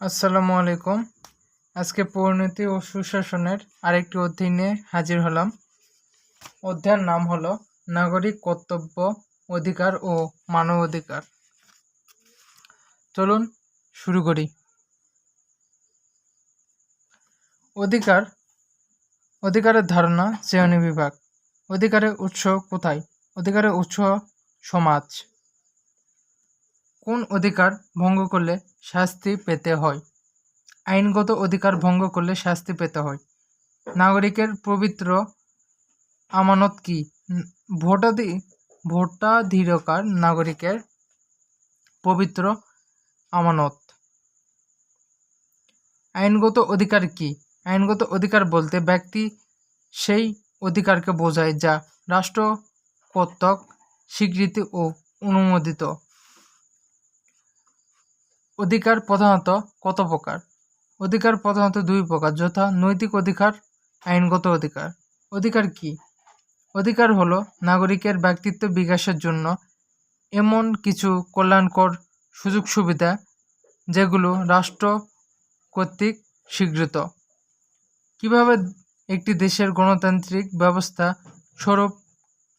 আসসালামু আলাইকুম। আজকে পরিণতি ও সুশাসনের আরেকটি অধ্যায় নিয়ে হাজির হলাম। অধ্যায়ের নাম হলো নাগরিক কর্তব্য, অধিকার ও মানবাধিকার। চলুন শুরু করি। অধিকার, অধিকারের ধারণা শ্রেণি বিভাগ। অধিকারের উৎস কোথায়? অধিকারের উৎস সমাজ। কোন অধিকার ভঙ্গ করলে শাস্তি পেতে হয়। আইনগত অধিকার ভঙ্গ করলে শাস্তি পেতে হয়। নাগরিকের পবিত্র আমানত কি? ভোটাধি, ভোটাধিকার নাগরিকের পবিত্র আমানত। আইনগত অধিকার কি? আইনগত অধিকার বলতে ব্যক্তি সেই অধিকারকে বোঝায় যা রাষ্ট্র কর্তৃক স্বীকৃতি ও অনুমোদিত। অধিকার প্রধানত কত প্রকার? অধিকার প্রধানত দুই প্রকার, যথা নৈতিক অধিকার, আইনগত অধিকার। অধিকার কি? অধিকার হলো নাগরিকের ব্যক্তিত্ব বিকাশের জন্য এমন কিছু কল্যাণকর সুযোগ সুবিধা যেগুলো রাষ্ট্র কর্তৃক স্বীকৃত। কীভাবে একটি দেশের গণতান্ত্রিক ব্যবস্থা স্বরূপ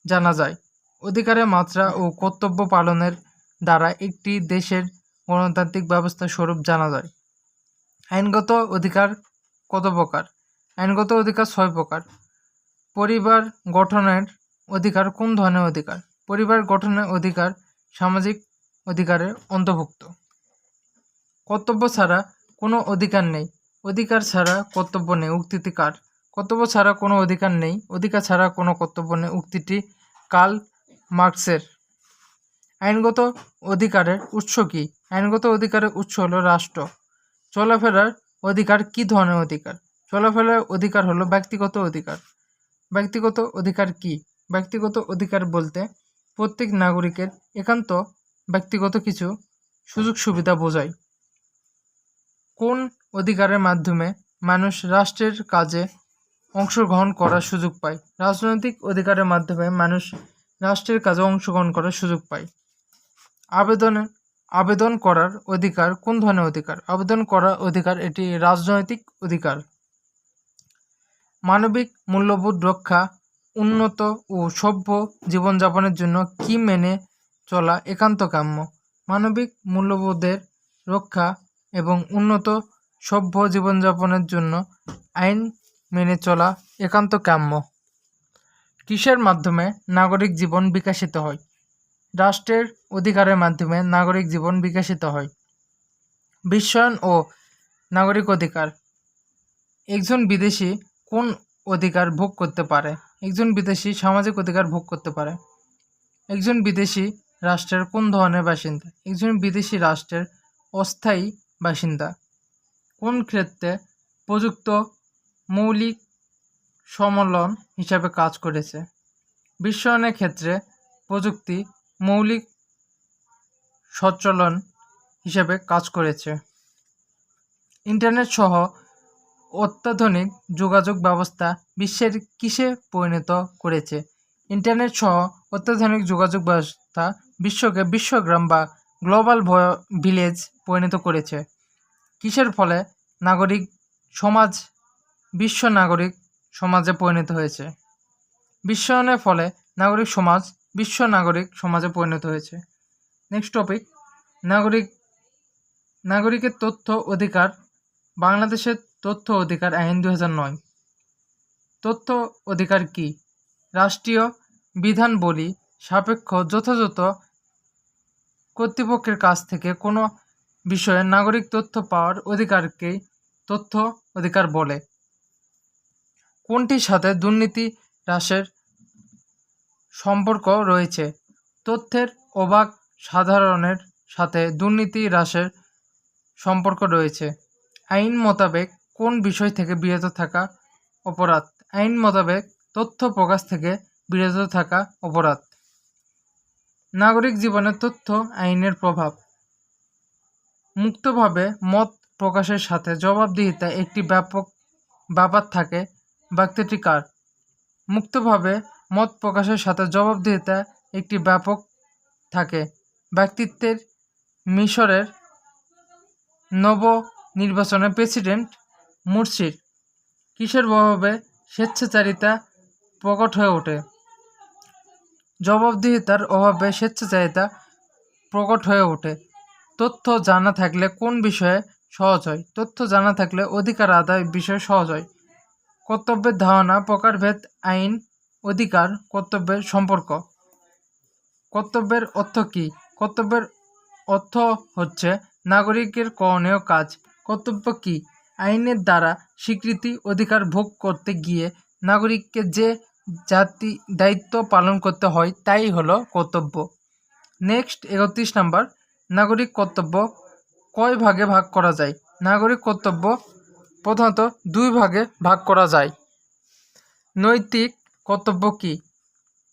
জানা যায়? অধিকারের মাত্রা ও কর্তব্য পালনের দ্বারা একটি দেশের গণতান্ত্রিক ব্যবস্থা স্বরূপ জানা যায়। আইনগত অধিকার কত প্রকার? আইনগত অধিকার ছয় প্রকার। পরিবার গঠনের অধিকার কোন ধরনের অধিকার? পরিবার গঠনের অধিকার সামাজিক অধিকারের অন্তর্ভুক্ত। কর্তব্য ছাড়া কোনো অধিকার নেই। অধিকার ছাড়া কর্তব্য নেই। উক্তিটি কার? কর্তব্য ছাড়া কোনো অধিকার নেই। অধিকার ছাড়া কোনো কর্তব্য নেই। উক্তিটি কাল মার্কসের। আইনগত অধিকারের উৎস কি? আইনগত অধিকারের উৎস হলো রাষ্ট্র। চলাফেরার অধিকার কি ধরনের অধিকার? চলাফেরার অধিকার হলো ব্যক্তিগত অধিকার। ব্যক্তিগত অধিকার কি? ব্যক্তিগত অধিকার বলতে প্রত্যেক নাগরিকের একান্ত ব্যক্তিগত কিছু সুযোগ সুবিধা বোঝায়। কোন অধিকারের মাধ্যমে মানুষ রাষ্ট্রের কাজে অংশগ্রহণ করার সুযোগ পায়? রাজনৈতিক অধিকারের মাধ্যমে মানুষ রাষ্ট্রের কাজে অংশগ্রহণ করার সুযোগ পায়। আবেদনে আবেদন করার অধিকার, কোন ধরনের অধিকার? আবেদন করার অধিকার এটি রাজনৈতিক অধিকার। মানবিক মূল্যবোধ রক্ষা, উন্নত ও সভ্য জীবনযাপনের জন্য কি মেনে চলা একান্ত কাম্য? মানবিক মূল্যবোধের রক্ষা এবং উন্নত সভ্য জীবনযাপনের জন্য আইন মেনে চলা একান্ত কাম্য। কিসের মাধ্যমে নাগরিক জীবন বিকাশিত হয়। রাষ্ট্রের অধিকারের মাধ্যমে নাগরিক জীবন বিকশিত হয়। বিশ্বায়ন ও নাগরিক অধিকার। একজন বিদেশি কোন অধিকার ভোগ করতে পারে? একজন বিদেশি সামাজিক অধিকার ভোগ করতে পারে। একজন বিদেশি রাষ্ট্রের কোন ধরনের বাসিন্দা? একজন বিদেশি রাষ্ট্রের অস্থায়ী বাসিন্দা। কোন ক্ষেত্রে প্রযুক্ত মৌলিক সম্মেলন হিসাবে কাজ করেছে? বিশ্বায়নের ক্ষেত্রে প্রযুক্তি মৌলিক সচলন হিসেবে কাজ করেছে। ইন্টারনেট সহ অত্যাধুনিক যোগাযোগ ব্যবস্থা বিশ্বের কিসে পরিণত করেছে? ইন্টারনেট সহ অত্যাধুনিক যোগাযোগ ব্যবস্থা বিশ্বকে বিশ্বগ্রাম বা গ্লোবাল ভিলেজ পরিণত করেছে। কিসের ফলে নাগরিক সমাজ, বিশ্ব নাগরিক সমাজে পরিণত হয়েছে? বিশ্বায়নের ফলে নাগরিক সমাজ বিশ্ব নাগরিক সমাজে পরিণত হয়েছে। নেক্সট টপিক নাগরিক, নাগরিকের তথ্য অধিকার, বাংলাদেশের তথ্য অধিকার আইন দু হাজার নয়। তথ্য অধিকার কি? রাষ্ট্রীয় বিধানবলী সাপেক্ষ যথাযথ কর্তৃপক্ষের কাছ থেকে কোনো বিষয়ে নাগরিক তথ্য পাওয়ার অধিকারকেই তথ্য অধিকার বলে। কোনটির সাথে দুর্নীতি হ্রাসের সম্পর্ক রয়েছে। তথ্যের অবাক সাধারণের সাথে দুর্নীতি হ্রাসের সম্পর্ক রয়েছে। আইন মোতাবেক কোন বিষয় থেকে বিরত থাকা অপরাধ? আইন মোতাবেক তথ্য প্রকাশ থেকে বিরত থাকা অপরাধ। নাগরিক জীবনে তথ্য আইনের প্রভাব। মুক্তভাবে মত প্রকাশের সাথে জবাবদিহিতা একটি ব্যাপক ব্যাপার থাকে। ব্যক্তিটি কার? মুক্তভাবে মত প্রকাশের সাথে জবাবদিহিতা একটি ব্যাপক থাকে। ব্যক্তিত্বের মিশরের নব নির্বাচনে প্রেসিডেন্ট মুরসির কিসের প্রভাবে স্বেচ্ছাচারিতা প্রকট হয়ে ওঠে? জবাবদিহিতার অভাবে স্বেচ্ছাচারিতা প্রকট হয়ে ওঠে। তথ্য জানা থাকলে কোন বিষয়ে সহজ হয়? তথ্য জানা থাকলে অধিকার আদায় বিষয়ে সহজ হয়। কর্তব্যের ধারণা, প্রকারভেদ, আইন অধিকার, কর্তব্যের সম্পর্ক। কর্তব্যের অর্থ কী? কর্তব্যের অর্থ হচ্ছে নাগরিকের করণীয় কাজ। কর্তব্য কী? আইনের দ্বারা স্বীকৃতি অধিকার ভোগ করতে গিয়ে নাগরিককে যে জাতি দায়িত্ব পালন করতে হয়, তাই হলো কর্তব্য। নেক্সট, একত্রিশ নাম্বার, নাগরিক কর্তব্য কয় ভাগে ভাগ করা যায়? নাগরিক কর্তব্য প্রধানত দুই ভাগে ভাগ করা যায়। নৈতিক কর্তব্য কী?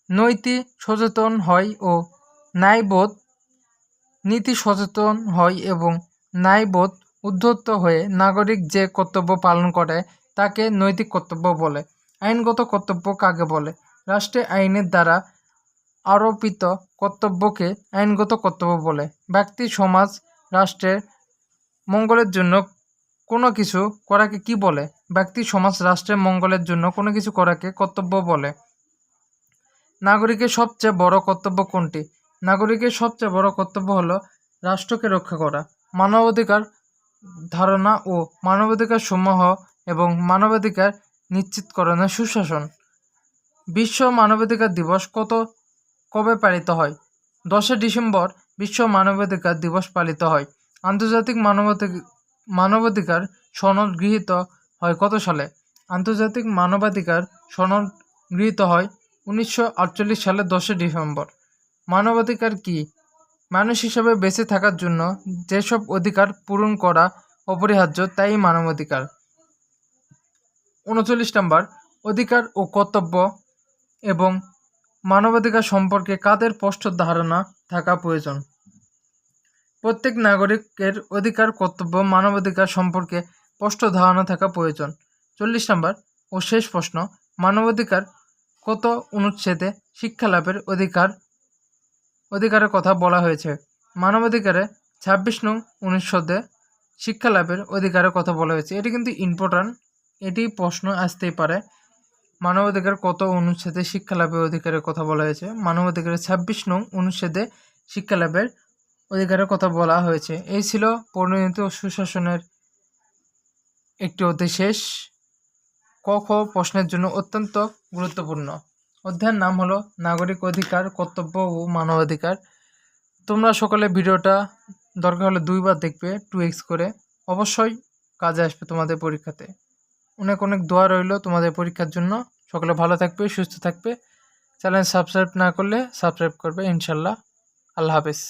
নৈতিক সচেতন হয় ও ন্যায়বোধ, নীতি সচেতন হয় এবং ন্যায়বোধ উদ্ধত হয়ে নাগরিক যে কর্তব্য পালন করে তাকে নৈতিক কর্তব্য বলে। আইনগত কর্তব্য কাকে বলে? রাষ্ট্রে আইনের দ্বারা আরোপিত কর্তব্যকে আইনগত কর্তব্য বলে। ব্যক্তি, সমাজ, রাষ্ট্রের মঙ্গলের জন্য কোনো কিছু করাকে কি বলে? ব্যক্তি, সমাজ রাষ্ট্রের মঙ্গলের জন্য কোনো কিছু করাকে কর্তব্য বলে। নাগরিকের সবচেয়ে বড় কর্তব্য কোনটি? নাগরিকের সবচেয়ে বড় কর্তব্য হলো রাষ্ট্রকে রক্ষা করা। মানবাধিকার ধারণা ও মানবাধিকার সমূহ এবং মানবাধিকার নিশ্চিতকরণের সুশাসন। বিশ্ব মানবাধিকার দিবস কত, কবে পালিত হয়? দশই ডিসেম্বর বিশ্ব মানবাধিকার দিবস পালিত হয়। আন্তর্জাতিক মানবাধিকার মানবাধিকার সনদ গৃহীত হয় কত সালে? আন্তর্জাতিক মানবাধিকার সনদ গৃহীত হয় উনিশশো আটচল্লিশ সালের দশই ডিসেম্বর। মানবাধিকার কি? মানুষ হিসাবে বেঁচে থাকার জন্য যেসব অধিকার পূরণ করা অপরিহার্য, তাই মানবাধিকার। উনচল্লিশ নম্বর, অধিকার ও কর্তব্য এবং মানবাধিকার সম্পর্কে কাদের স্পষ্ট ধারণা থাকা প্রয়োজন? প্রত্যেক নাগরিকের অধিকার, কর্তব্য, মানবাধিকার সম্পর্কে স্পষ্ট ধারণা থাকা প্রয়োজন। চল্লিশ নম্বর ও শেষ প্রশ্ন, মানবাধিকার কত অনুচ্ছেদে শিক্ষা লাভের অধিকার, অধিকারের কথা বলা হয়েছে? মানবাধিকারে ছাব্বিশ নং অনুচ্ছেদে শিক্ষা লাভের অধিকারের কথা বলা হয়েছে। এটি কিন্তু ইম্পর্ট্যান্ট এটি প্রশ্ন আসতেই পারে। মানবাধিকার কত অনুচ্ছেদে শিক্ষা লাভের অধিকারের কথা বলা হয়েছে? মানবাধিকারের ছাব্বিশ নং অনুচ্ছেদে শিক্ষা লাভের অধিকারের কথা বলা হয়েছে। এই ছিল পরিণত সুশাসনের একটি অতি শেষ ক খ প্রশ্নের জন্য অত্যন্ত গুরুত্বপূর্ণ। অধ্যায়ের নাম হলো নাগরিক অধিকার, কর্তব্য ও মানবাধিকার। তোমরা সকলে ভিডিওটা দরকার হলে দুইবার দেখবে, টু এক্স করে। অবশ্যই কাজে আসবে তোমাদের পরীক্ষাতে। অনেক অনেক দোয়া রইল তোমাদের পরীক্ষার জন্য। সকলে ভালো থাকবে, সুস্থ থাকবে। চ্যানেল সাবস্ক্রাইব না করলে সাবস্ক্রাইব করবে, ইনশাল্লাহ। আল্লাহ হাফেজ।